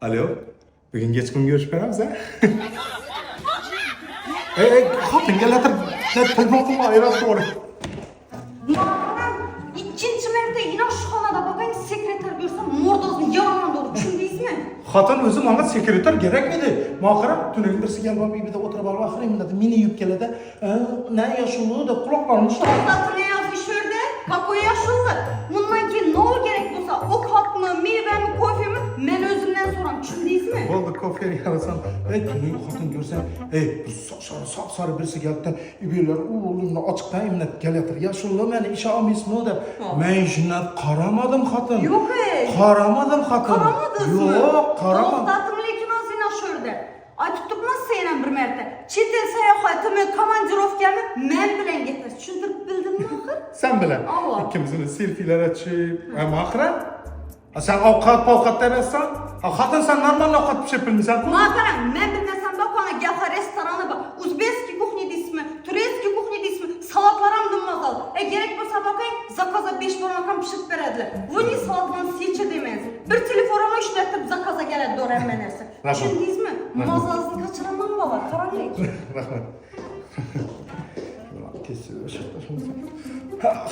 Alo. Bugün geç gün görüşmemize. Ey ey kapın gel lan. Lan telefon kullan ayran sonra. İkinci mərdə yine şuxanada babayın sekreter görsəm mordozun yanına doğru çündüyüzmü? Xatan özü mənə sekreter gərəkmidi. Məxirəm tünəyin birisi gəlib amma bir də oturub alıb axırım dedi. Mini yub gələdə nə yaşıllığı da qulaqlarını çıxardı. Satın ne yazmış orada? Kapoya yaşıldı. Bunu Bo'ldi, kofeni yarasan. Ey, tuning xotin ko'rsang, ey, bu soqsari, soqsari birisi keldi. Uylar o'g'limni ochiqdan imlat kelatir. Yaşıllığı meni isha olmaysizmi deb. Men shundan qaramadim xotin. Yo'q, ey. Qaramadim xotin. Qaramadingizmi? Yo'q, qaramadim. To'xtatib lekin o'zing ashurda. Aytib turibman senga bir marta. Chet el sayohatimi, komandirovkami men bilan ketasiz. Tushuntirib bildimmi axir? Sen bilan Allah. ikkimizni selfilar tushib, mahra. Sen ovqat povqat demasan, Hatun sen normalno ovqat pişirib bilmirsən? Naparam, mən bilməsəm bax ona gəl restorana bax. Uzbekski kuxni ismi, Tureyski kuxni ismi, salatlaram dumaqal. E gerek bo'lsa bakay, zakaza 5 baronakam pişirib beradilar. Bu ne salatdan seçi deməz. Bir telefonuma işlətib zakaza gəladi dörəm mənəsə. Tushundingizmi? Mazasını qaçıramam baba, qaranlıq. Rahmat.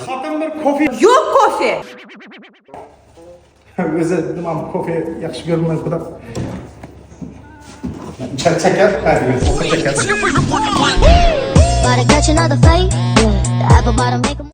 Hatun bir kofe. Yok kofe o'zi nima kofe yaxshi ko'rmayman xudo. Chak chakar, hadi, chakar. About to catch another fight. Yeah. The apple bottom make 'em-